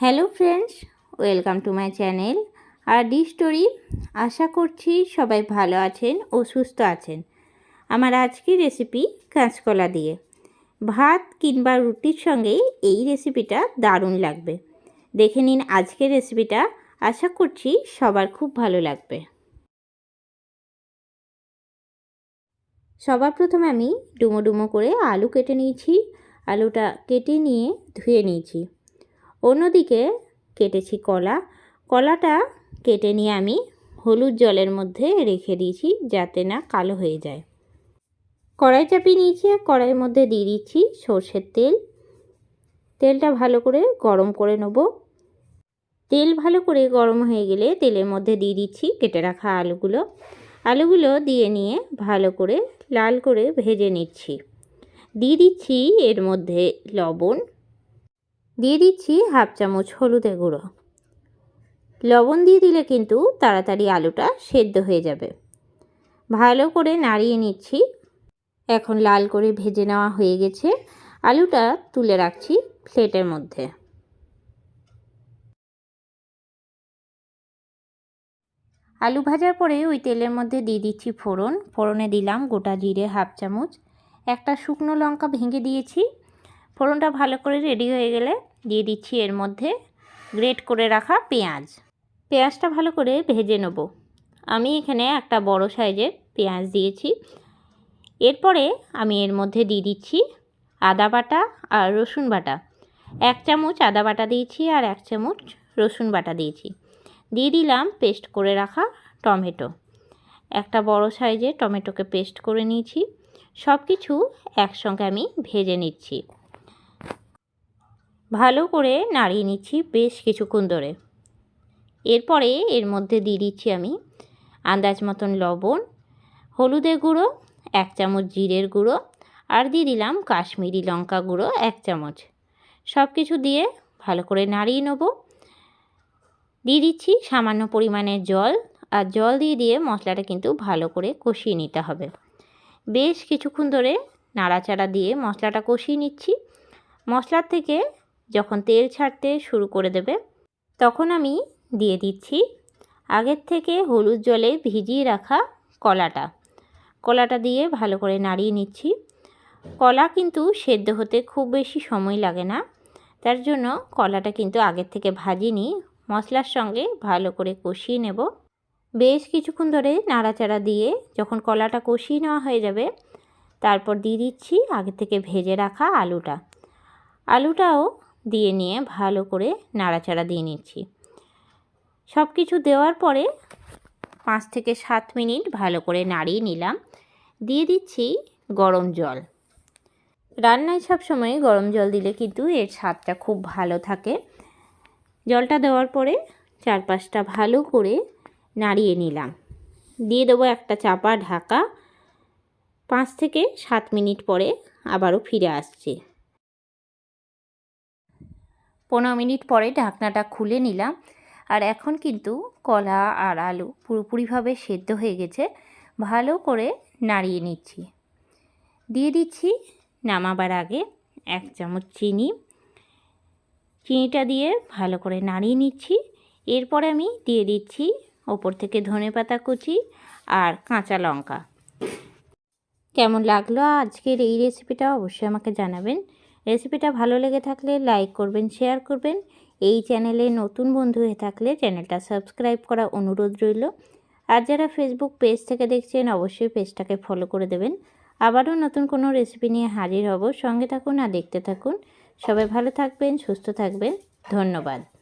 Hello friends, welcome to my channel R D story. আশা করছি সবাই ভালো আছেন ও সুস্থ আছেন। আমার আজকের রেসিপি কাঁচকলা দিয়ে। ভাত কিংবা রুটির সঙ্গে এই রেসিপিটা দারুণ লাগবে। দেখে নিন আজকের রেসিপিটা, আশা করছি সবার খুব ভালো লাগবে। সবার প্রথমে আমি ডুমো ডুমো করে আলু কেটে নিয়েছি। আলুটা কেটে নিয়ে ধুয়ে নিয়েছি। অন্যদিকে কেটেছি কলা। কলাটা কেটে নিয়ে আমি হলুদ জলের মধ্যে রেখে দিয়েছি যাতে না কালো হয়ে যায়। কড়াই চাপিয়ে নিয়েছি আর কড়াইয়ের মধ্যে দিয়ে দিচ্ছি সর্ষের তেল। তেলটা ভালো করে গরম করে নেব। তেল ভালো করে গরম হয়ে গেলে তেলের মধ্যে দিয়ে দিচ্ছি কেটে রাখা আলুগুলো। আলুগুলো দিয়ে নিয়ে ভালো করে লাল করে ভেজে নিচ্ছি। দিয়ে দিচ্ছি এর মধ্যে লবণ। দিয়ে দিচ্ছি হাফ চামচ হলুদের গুঁড়ো। লবণ দিয়ে দিলে কিন্তু তাড়াতাড়ি আলুটা সেদ্ধ হয়ে যাবে। ভালো করে নাড়িয়ে নিচ্ছি। এখন লাল করে ভেজে নেওয়া হয়ে গেছে। আলুটা তুলে রাখছি প্লেটের মধ্যে। আলু ভাজার পরে ওই তেলের মধ্যে দিয়ে দিচ্ছি ফোড়ন। ফোড়নে দিলাম গোটা জিরে হাফ চামচ। একটা শুকনো লঙ্কা ভেঙে দিয়েছি। ফোড়নটা ভালো করে রেডি হয়ে গেলে দিয়ে দিচ্ছি এর মধ্যে গ্রেট করে রাখা পেঁয়াজ। পেঁয়াজটা ভালো করে ভেজে নেব। আমি এখানে একটা বড় সাইজের পেঁয়াজ দিয়েছি। এরপরে আমি এর মধ্যে দিয়ে দিচ্ছি আদা বাটা আর রসুন বাটা। এক চামচ আদা বাটা দিয়েছি আর এক চামচ রসুন বাটা দিয়েছি। দিয়ে দিলাম পেস্ট করে রাখা টমেটো। একটা বড় সাইজে টমেটোকে পেস্ট করে নিয়েছি। সব কিছু একসঙ্গে আমি ভেজে নিচ্ছি। ভালো করে নাড়িয়ে নিচ্ছি বেশ কিছুক্ষণ ধরে। এরপরে এর মধ্যে দিয়ে দিচ্ছি আমি আন্দাজ মতন লবণ, হলুদের গুঁড়ো, এক চামচ জিরের গুঁড়ো আর দিয়ে দিলাম কাশ্মীরি লঙ্কা গুঁড়ো এক চামচ। সব কিছু দিয়ে ভালো করে নাড়িয়ে নেব। দিয়ে দিচ্ছি সামান্য পরিমাণের জল আর জল দিয়ে দিয়ে মশলাটা কিন্তু ভালো করে কষিয়ে নিতে হবে। বেশ কিছুক্ষণ ধরে নাড়াচাড়া দিয়ে মশলাটা কষিয়ে নিচ্ছি। মশলার থেকে যখন তেল ছাড়তে শুরু করে দেবে, তখন আমি দিয়ে দিচ্ছি আগের থেকে হলুদ জলে ভিজিয়ে রাখা কলাটা। কলাটা দিয়ে ভালো করে নাড়িয়ে নিচ্ছি। কলা কিন্তু সেদ্ধ হতে খুব বেশি সময় লাগে না। তার জন্য কলাটা কিন্তু আগের থেকে ভাজিনি। মশলার সঙ্গে ভালো করে কষিয়ে নেব। বেশ কিছুক্ষণ ধরে নাড়াচাড়া দিয়ে যখন কলাটা কষিয়ে নেওয়া হয়ে যাবে, তারপর দিয়ে দিচ্ছি আগে থেকে ভেজে রাখা আলুটা। আলুটাও দিয়ে নিয়ে ভালো করে নাড়াচাড়া দিয়ে নিচ্ছি। সব কিছু দেওয়ার পরে পাঁচ থেকে সাত মিনিট ভালো করে নাড়িয়ে নিলাম। দিয়ে দিচ্ছি গরম জল। রান্নায় সবসময় গরম জল দিলে কিন্তু এর স্বাদটা খুব ভালো থাকে। জলটা দেওয়ার পরে চারপাশটা ভালো করে নাড়িয়ে নিলাম। দিয়ে দেবো একটা চাপা ঢাকা। পাঁচ থেকে সাত মিনিট পরে আবারও ফিরে আসছে। পনেরো মিনিট পরে ঢাকনাটা খুলে নিলাম। আর এখন কিন্তু কলা আর আলু পুরোপুরিভাবে সেদ্ধ হয়ে গেছে। ভালো করে নাড়িয়ে নিচ্ছি। দিয়ে দিচ্ছি নামাবার আগে এক চামচ চিনি। চিনিটা দিয়ে ভালো করে নাড়িয়ে নিচ্ছি। এরপরে আমি দিয়ে দিচ্ছি ওপর থেকে ধনে পাতা কুচি আর কাঁচা লঙ্কা। কেমন লাগল আজকের এই রেসিপিটা অবশ্যই আমাকে জানাবেন। রেসিপিটা ভালো লেগে থাকলে লাইক করবেন, শেয়ার করবেন। এই চ্যানেলে নতুন বন্ধু হয়ে থাকলে চ্যানেলটা সাবস্ক্রাইব করা অনুরোধ রইল। আর যারা ফেসবুক পেজ থেকে দেখছেন, অবশ্যই পেজটাকে ফলো করে দেবেন। আবারও নতুন কোনো রেসিপি নিয়ে হাজির হব। সঙ্গে থাকুন আর দেখতে থাকুন। সবাই ভালো থাকবেন, সুস্থ থাকবেন। ধন্যবাদ।